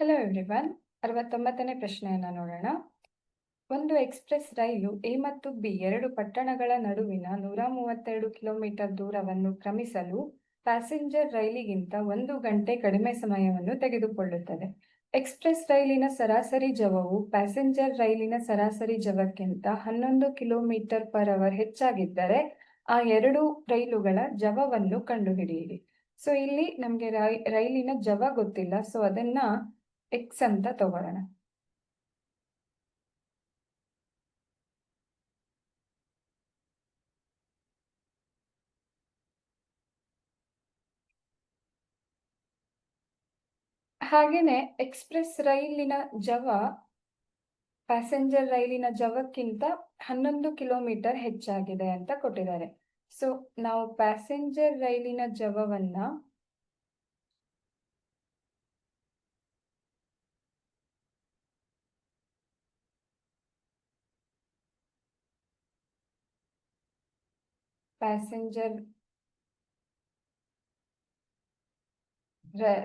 Hello everyone ಅರವತ್ತೊಂಬತ್ತನೇ ಪ್ರಶ್ನೆಯನ್ನು ನೋಡೋಣ. ಒಂದು ಎಕ್ಸ್ಪ್ರೆಸ್ ರೈಲು ಎ ಮತ್ತು ಬಿ ಎರಡು ಪಟ್ಟಣಗಳ ನಡುವಿನ ನೂರ ಮೂವತ್ತೆರಡು ಕಿಲೋಮೀಟರ್ ದೂರವನ್ನು ಕ್ರಮಿಸಲು ಪ್ಯಾಸೆಂಜರ್ ರೈಲಿಗಿಂತ ಒಂದು ಗಂಟೆ ಕಡಿಮೆ ಸಮಯವನ್ನು ತೆಗೆದುಕೊಳ್ಳುತ್ತದೆ. ಎಕ್ಸ್ಪ್ರೆಸ್ ರೈಲಿನ ಸರಾಸರಿ ಜವವು ಪ್ಯಾಸೆಂಜರ್ ರೈಲಿನ ಸರಾಸರಿ ಜವಕ್ಕಿಂತ ಹನ್ನೊಂದು ಕಿಲೋಮೀಟರ್ ಪರ್ ಅವರ್ ಹೆಚ್ಚಾಗಿದ್ದರೆ ಆ ಎರಡು ರೈಲುಗಳ ಜವವನ್ನು ಕಂಡುಹಿಡಿಯಿರಿ. ಸೊ, ಇಲ್ಲಿ ನಮಗೆ ರೈಲಿನ ಜವ ಗೊತ್ತಿಲ್ಲ. ಸೊ, ಅದನ್ನ ಎಕ್ಸ್ ಅಂತ ತಗೊಳ್ಳೋಣ. ಹಾಗೇನೆ ಎಕ್ಸ್ಪ್ರೆಸ್ ರೈಲಿನ ಜವ, ಪ್ಯಾಸೆಂಜರ್ ರೈಲಿನ ಜವಕ್ಕಿಂತ ಹನ್ನೊಂದು ಕಿಲೋಮೀಟರ್ ಹೆಚ್ಚಾಗಿದೆ ಅಂತ ಕೊಟ್ಟಿದ್ದಾರೆ. ಸೊ, ನಾವು ಪ್ಯಾಸೆಂಜರ್ ರೈಲಿನ ಜವವನ್ನ ಪ್ಯಾಸೆಂಜರ್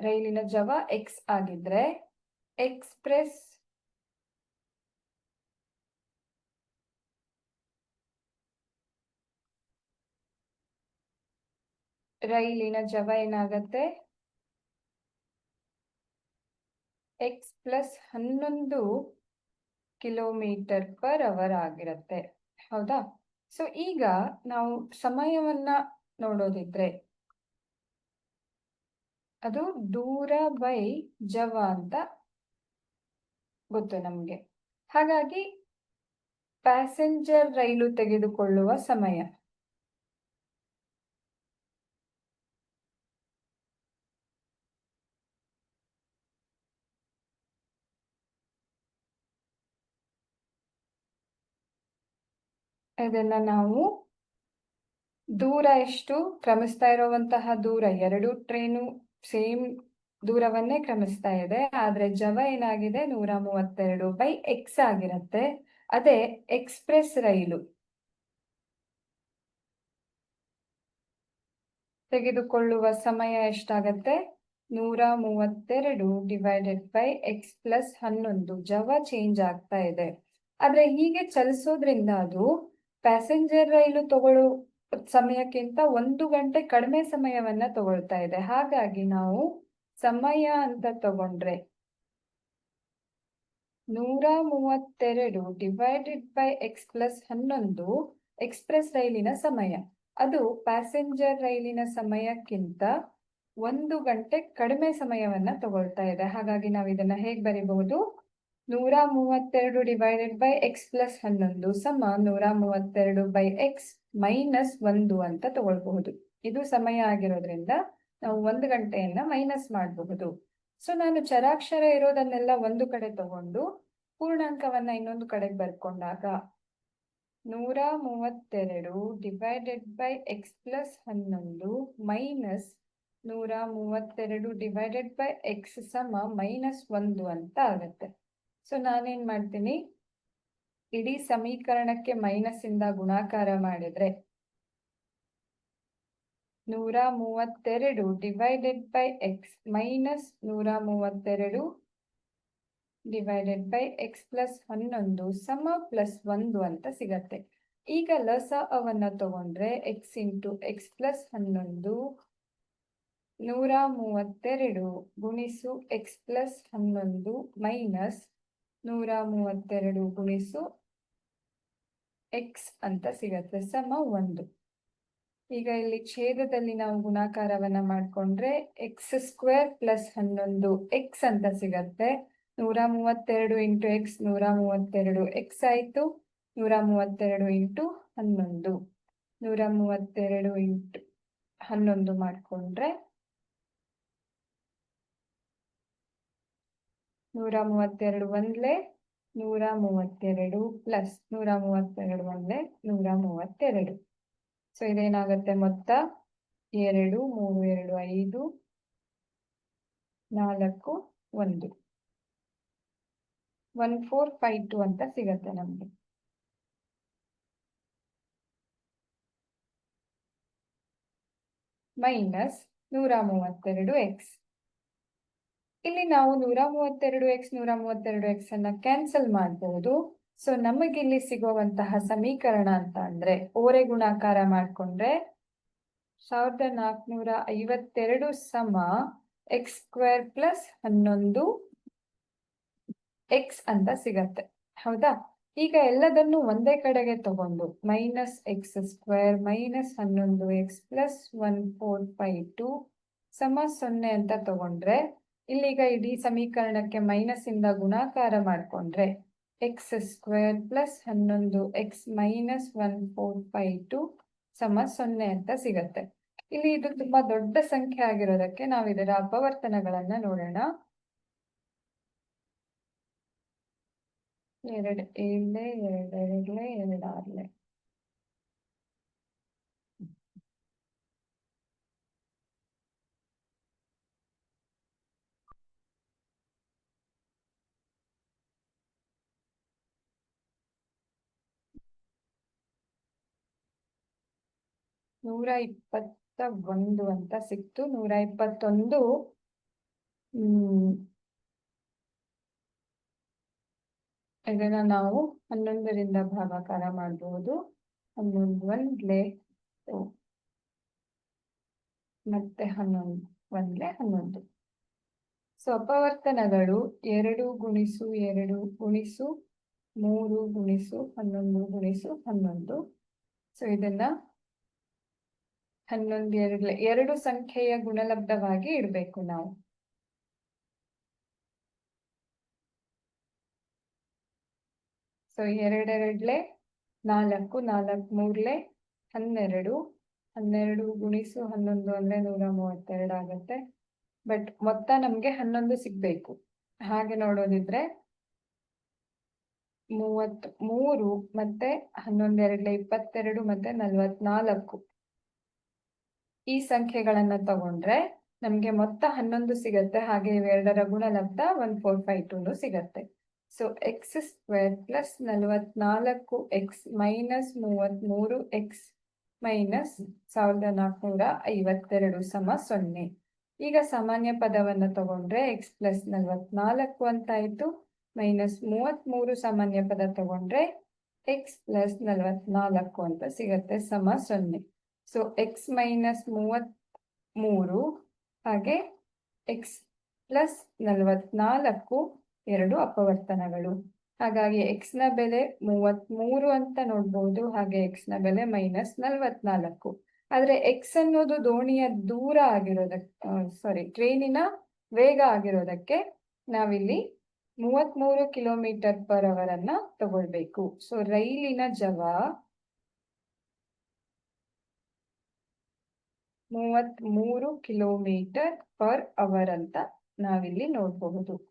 ರೈಲಿನ ಜವ ಎಕ್ಸ್ ಆಗಿದ್ರೆ ಎಕ್ಸ್ಪ್ರೆಸ್ ರೈಲಿನ ಜವ ಏನಾಗತ್ತೆ? ಎಕ್ಸ್ ಪ್ಲಸ್ ಹನ್ನೊಂದು ಕಿಲೋಮೀಟರ್ ಪರ್ ಅವರ್ ಆಗಿರತ್ತೆ. ಹೌದಾ? ಸೊ ಈಗ ನಾವು ಸಮಯವನ್ನ ನೋಡೋದಿದ್ರೆ, ಅದು ದೂರ ಬೈ ಜವ ಅಂತ ಗೊತ್ತು ನಮ್ಗೆ. ಹಾಗಾಗಿ ಪ್ಯಾಸೆಂಜರ್ ರೈಲು ತೆಗೆದುಕೊಳ್ಳುವ ಸಮಯ. ಇದನ್ನ ನಾವು ದೂರ ಎಷ್ಟು ಕ್ರಮಿಸ್ತಾ ಇರುವಂತಹ ದೂರ? ಎರಡು ಟ್ರೈನು ಸೇಮ್ ದೂರವನ್ನೇ ಕ್ರಮಿಸ್ತಾ ಇದೆ. ಆದ್ರೆ ಜವ ಏನಾಗಿದೆ? ನೂರ ಮೂವತ್ತೆರಡು ಬೈ ಎಕ್ಸ್ ಆಗಿರತ್ತೆ. ಅದೇ ಎಕ್ಸ್ಪ್ರೆಸ್ ರೈಲು. ತೆಗೆದುಕೊಳ್ಳುವ ಸಮಯ ಎಷ್ಟಾಗತ್ತೆ? ನೂರ ಮೂವತ್ತೆರಡು ಡಿವೈಡೆಡ್ ಬೈ ಎಕ್ಸ್ ಪ್ಲಸ್ ಹನ್ನೊಂದು. ಜವ ಚೇಂಜ್ ಆಗ್ತಾ ಇದೆ. ಆದ್ರೆ ಹೀಗೆ ಚಲಿಸೋದ್ರಿಂದ ಅದು ಪ್ಯಾಸೆಂಜರ್ ರೈಲು ತಗೊಳ್ಳೋ ಸಮಯಕ್ಕಿಂತ ಒಂದು ಗಂಟೆ ಕಡಿಮೆ ಸಮಯವನ್ನ ತಗೊಳ್ತಾ ಇದೆ. ಹಾಗಾಗಿ ನಾವು ಸಮಯ ಅಂತ ತಗೊಂಡ್ರೆ ನೂರ ಮೂವತ್ತೆರಡು ಡಿವೈಡೆಡ್ ಬೈ ಎಕ್ಸ್ ಪ್ಲಸ್ ಹನ್ನೊಂದು ಎಕ್ಸ್ಪ್ರೆಸ್ ರೈಲಿನ ಸಮಯ. ಅದು ಪ್ಯಾಸೆಂಜರ್ ರೈಲಿನ ಸಮಯಕ್ಕಿಂತ ಒಂದು ಗಂಟೆ ಕಡಿಮೆ ಸಮಯವನ್ನ ತಗೊಳ್ತಾ ಇದೆ. ಹಾಗಾಗಿ ನಾವು ಇದನ್ನ ಹೇಗೆ ಬರೀಬಹುದು? ನೂರ ಮೂವತ್ತೆರಡು ಡಿವೈಡೆಡ್ ಬೈ ಎಕ್ಸ್ ಪ್ಲಸ್ ಹನ್ನೊಂದು ಸಮ ನೂರ ಮೂವತ್ತೆರಡು ಬೈ ಎಕ್ಸ್ ಮೈನಸ್ ಒಂದು ಅಂತ ತಗೊಳ್ಬಹುದು. ಇದು ಸಮಯ ಆಗಿರೋದ್ರಿಂದ ನಾವು ಒಂದು ಗಂಟೆಯನ್ನ ಮೈನಸ್ ಮಾಡಬಹುದು. ಸೊ ನಾನು ಚರಾಕ್ಷರ ಇರೋದನ್ನೆಲ್ಲ ಒಂದು ಕಡೆ ತಗೊಂಡು ಪೂರ್ಣಾಂಕವನ್ನ ಇನ್ನೊಂದು ಕಡೆಗೆ ಬರ್ಕೊಂಡಾಗ ನೂರ ಮೂವತ್ತೆರಡು ಡಿವೈಡೆಡ್ ಬೈ ಎಕ್ಸ್ ಪ್ಲಸ್ ಹನ್ನೊಂದು ಮೈನಸ್ ನೂರ ಮೂವತ್ತೆರಡು ಡಿವೈಡೆಡ್ ಬೈ ಎಕ್ಸ್ ಸಮ ಮೈನಸ್ ಒಂದು ಅಂತ ಆಗತ್ತೆ. ಸೊ ನಾನೇನ್ ಮಾಡ್ತೀನಿ? ಇಡೀ ಸಮೀಕರಣಕ್ಕೆ ಮೈನಸ್ ಇಂದ ಗುಣಾಕಾರ ಮಾಡಿದ್ರೆ ನೂರ ಮೂವತ್ತೆರಡು ಡಿವೈಡೆಡ್ ಬೈ ಎಕ್ಸ್ ಮೈನಸ್ ನೂರ ಮೂವತ್ತೆರಡು ಡಿವೈಡೆಡ್ ಬೈ ಎಕ್ಸ್ ಪ್ಲಸ್ ಹನ್ನೊಂದು ಸಮ ಪ್ಲಸ್ ಒಂದು ಅಂತ ಸಿಗತ್ತೆ. ಈಗ ಲಸ ಅವನ್ನ ತಗೊಂಡ್ರೆ ಎಕ್ಸ್ ಇಂಟು ಎಕ್ಸ್ ಪ್ಲಸ್ ಹನ್ನೊಂದು ನೂರ ಮೂವತ್ತೆರಡು ಗುಣಿಸು ಎಕ್ಸ್ ಪ್ಲಸ್ ಹನ್ನೊಂದು ಮೈನಸ್ ನೂರ ಮೂವತ್ತೆರಡು ಗುಣಿಸು ಎಕ್ಸ್ ಅಂತ ಸಿಗತ್ತೆ, ಸಮ ಒಂದು. ಈಗ ಇಲ್ಲಿ ಛೇದದಲ್ಲಿ ನಾವು ಗುಣಾಕಾರವನ್ನ ಮಾಡಿಕೊಂಡ್ರೆ ಎಕ್ಸ್ ಸ್ಕ್ವೇರ್ ಪ್ಲಸ್ ಹನ್ನೊಂದು ಎಕ್ಸ್ ಅಂತ ಸಿಗತ್ತೆ. ನೂರ ಮೂವತ್ತೆರಡು ಇಂಟು ಎಕ್ಸ್ ನೂರ ಮೂವತ್ತೆರಡು ಎಕ್ಸ್ ಆಯ್ತು. ನೂರ ಮೂವತ್ತೆರಡು ಇಂಟು ಹನ್ನೊಂದು. ನೂರ ಮೂವತ್ತೆರಡು ಇಂಟು ಹನ್ನೊಂದು ಮಾಡ್ಕೊಂಡ್ರೆ ನೂರ ಮೂವತ್ತೆರಡು ಒಂದ್ಲೆ ನೂರ ಮೂವತ್ತೆರಡು ಪ್ಲಸ್ ನೂರ ಮೂವತ್ತೆರಡು ಒಂದ್ಲೆ ನೂರ ಮೂವತ್ತೆರಡು. ಸೊ ಇದೇನಾಗುತ್ತೆ ಮೊತ್ತ? ಎರಡು, ಮೂರು, ಎರಡು, ಐದು, ನಾಲ್ಕು, ಒಂದು. ಒನ್ ಫೋರ್ ಫೈವ್ ಟು ಅಂತ ಸಿಗತ್ತೆ ನಮಗೆ. ಮೈನಸ್ ನೂರ ಮೂವತ್ತೆರಡು ಎಕ್ಸ್ ಇಲ್ಲಿ ನಾವು ನೂರ ಮೂವತ್ತೆರಡು ಎಕ್ಸ್ ನೂರ ಮೂವತ್ತೆರಡು ಎಕ್ಸ್ ಅನ್ನ ಕ್ಯಾನ್ಸಲ್ ಮಾಡಬಹುದು ಸೊ ನಮಗಿಲ್ಲಿ ಸಿಗುವಂತಹ ಸಮೀಕರಣ ಅಂತ ಅಂದ್ರೆ ಓರೆ ಗುಣಾಕಾರ ಮಾಡ್ಕೊಂಡ್ರೆ ಸಾವಿರದ ನಾಲ್ಕುನೂರ ಐವತ್ತೆರಡು ಸಮ ಎಕ್ಸ್ ಸ್ಕ್ವೇರ್ ಪ್ಲಸ್ ಹನ್ನೊಂದು ಎಕ್ಸ್ ಅಂತ ಸಿಗತ್ತೆ. ಹೌದಾ? ಈಗ ಎಲ್ಲದನ್ನು ಒಂದೇ ಕಡೆಗೆ ತಗೊಂಡು ಮೈನಸ್ ಎಕ್ಸ್ ಸ್ಕ್ವೇರ್ ಮೈನಸ್ ಹನ್ನೊಂದು x plus one four five two ಸಮ ಸೊನ್ನೆ ಅಂತ ತಗೊಂಡ್ರೆ ಇಲ್ಲೀಗ ಇಡೀ ಸಮೀಕರಣಕ್ಕೆ ಮೈನಸ್ ಇಂದ ಗುಣಾಕಾರ ಮಾಡಿಕೊಂಡ್ರೆ ಎಕ್ಸ್ ಸ್ಕ್ವೇರ್ ಪ್ಲಸ್ ಹನ್ನೊಂದು x minus one four five two ಸಮ ಸೊನ್ನೆ ಅಂತ ಸಿಗತ್ತೆ. ಇಲ್ಲಿ ಇದು ತುಂಬಾ ದೊಡ್ಡ ಸಂಖ್ಯೆ ಆಗಿರೋದಕ್ಕೆ ನಾವು ಇದರ ಅಪವರ್ತನಗಳನ್ನ ನೋಡೋಣ. ಎರಡು ಏಳೆ ಎರಡು ಎರಡ್ಲೆ ನೂರ ಇಪ್ಪತ್ತ ಒಂದು ಅಂತ ಸಿಕ್ತು. ನೂರ ಇಪ್ಪತ್ತೊಂದು ಹ್ಮ್, ಇದನ್ನ ನಾವು ಹನ್ನೊಂದರಿಂದ ಭಾಗಾಕಾರ ಮಾಡಬಹುದು ಹನ್ನೊಂದು ಒಂದ್ಲೆ ಮತ್ತೆ ಹನ್ನೊಂದು ಒಂದ್ಲೆ ಹನ್ನೊಂದು. ಸೊ ಅಪವರ್ತನಗಳು ಎರಡು ಗುಣಿಸು ಎರಡು ಗುಣಿಸು ಮೂರು ಗುಣಿಸು ಹನ್ನೊಂದು ಗುಣಿಸು ಹನ್ನೊಂದು. ಸೊ ಇದನ್ನ ಹನ್ನೊಂದು, ಎರಡು ಎರಡು ಸಂಖ್ಯೆಯ ಗುಣಲಬ್ಧವಾಗಿ ಇಡಬೇಕು ನಾವು. ಸೊ ಎರಡೆರಡ್ಲೆ ನಾಲ್ಕು ನಾಲ್ಕು ಮೂರ್ಲೆ ಹನ್ನೆರಡು ಹನ್ನೆರಡು ಗುಣಿಸು ಹನ್ನೊಂದು ಅಂದ್ರೆ ನೂರ ಮೂವತ್ತೆರಡು ಆಗತ್ತೆ. ಬಟ್ ಮೊತ್ತ ನಮ್ಗೆ ಹನ್ನೊಂದು ಸಿಗ್ಬೇಕು. ಹಾಗೆ ನೋಡೋದಿದ್ರೆ ಮೂವತ್ ಮೂರು ಮತ್ತೆ ಹನ್ನೊಂದೆರಡ್ಲೆ ಇಪ್ಪತ್ತೆರಡು ಮತ್ತೆ ನಲ್ವತ್ನಾಲ್ಕು. ಈ ಸಂಖ್ಯೆಗಳನ್ನ ತಗೊಂಡ್ರೆ ನಮ್ಗೆ ಮೊತ್ತ ಹನ್ನೊಂದು ಸಿಗತ್ತೆ, ಹಾಗೆ ಇವೆರಡರ ಗುಣಲಬ್ಧ ಒನ್ ಫೋರ್ ಫೈವ್ ಟೂನು ಸಿಗತ್ತೆ. ಸೊ ಎಕ್ಸ್ ಸ್ಕ್ವೇರ್ ಪ್ಲಸ್ ನಲವತ್ನಾಲ್ಕು ಎಕ್ಸ್ ಮೈನಸ್ ಮೂವತ್ಮೂರು ಎಕ್ಸ್ ಮೈನಸ್ ಸಾವಿರದ ನಾಲ್ಕುನೂರ ಐವತ್ತೆರಡು ಸಮ ಸೊನ್ನೆ. ಈಗ ಸಾಮಾನ್ಯ ಪದವನ್ನು ತಗೊಂಡ್ರೆ ಎಕ್ಸ್ ಪ್ಲಸ್ ನಲವತ್ನಾಲ್ಕು ಅಂತಾಯ್ತು ಮೈನಸ್ ಮೂವತ್ಮೂರು ಸಾಮಾನ್ಯ ಪದ ತಗೊಂಡ್ರೆ ಎಕ್ಸ್ ಪ್ಲಸ್ ನಲವತ್ನಾಲ್ಕು ಅಂತ ಸಿಗತ್ತೆ ಸಮ ಸೊನ್ನೆ. ಸೊ ಎಕ್ಸ್ ಮೈನಸ್ ಮೂವತ್ ಮೂರು ಹಾಗೆ ಎಕ್ಸ್ ಪ್ಲಸ್ ನಲವತ್ನಾಲ್ಕು ಎರಡು ಅಪವರ್ತನಗಳು. ಹಾಗಾಗಿ ಎಕ್ಸ್ನ ಬೆಲೆ ಮೂವತ್ಮೂರು ಅಂತ ನೋಡ್ಬೋದು, ಹಾಗೆ ಎಕ್ಸ್ನ ಬೆಲೆ ಮೈನಸ್ ನಲವತ್ನಾಲ್ಕು. ಆದ್ರೆ ಎಕ್ಸ್ ಅನ್ನೋದು ದೋಣಿಯ ದೂರ ಆಗಿರೋದಕ್ಕೆ ಸಾರಿ ಟ್ರೈನಿನ ವೇಗ ಆಗಿರೋದಕ್ಕೆ ನಾವಿಲ್ಲಿ ಮೂವತ್ಮೂರು ಕಿಲೋಮೀಟರ್ ಪರ್ ಅವರ್ ಅನ್ನ ತಗೊಳ್ಬೇಕು. ಸೊ ರೈಲಿನ ಜವ ಮೂವತ್ಮೂರು ಕಿಲೋಮೀಟರ್ ಪರ್ ಅವರ್ ಅಂತ ನಾವಿಲ್ಲಿ ನೋಡಬಹುದು.